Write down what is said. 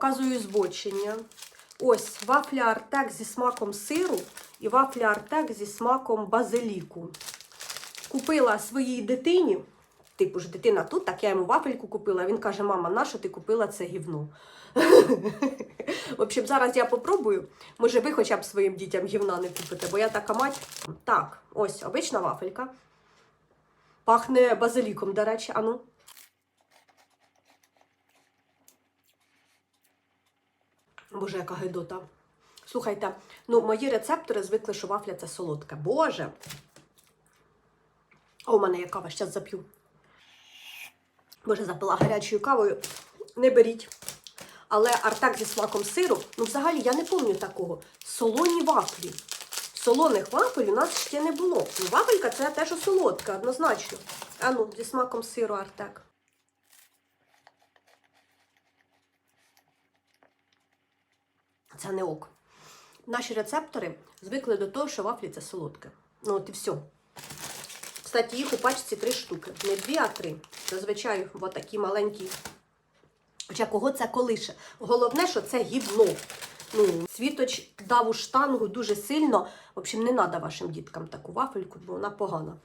Показую збочення. Ось вафля Артек зі смаком сиру і вафля Артек зі смаком базиліку. Купила своїй дитині. Типу ж дитина тут, так я йому вафельку купила. Він каже: мама, нащо ти купила це гівно? В общем, зараз я попробую. Може, ви хоча б своїм дітям гівна не купите, бо я така мать. Так, ось обична вафелька. Пахне базиліком, до речі, ану. Боже, яка гидота. Слухайте, ну мої рецептори звикли, що вафля це солодка. Боже. А у мене є кава, зараз зап'ю. Боже, запила гарячою кавою. Не беріть. Але артак зі смаком сиру, ну взагалі я не пам'ятаю такого. Солоні вафлі. Солоних вафель у нас ще не було. Ну, вафелька це теж солодка, однозначно. А ну, зі смаком сиру артек. Це не ок. Наші рецептори звикли до того, що вафлі це солодке. Ну от і все. Кстати, їх у пачці три штуки. Не дві, а три. Зазвичай такі маленькі. Хоча кого це колише. Головне, що це гівно. Ну, світоч дав у штангу дуже сильно. В общем, не треба вашим діткам таку вафельку, бо вона погана.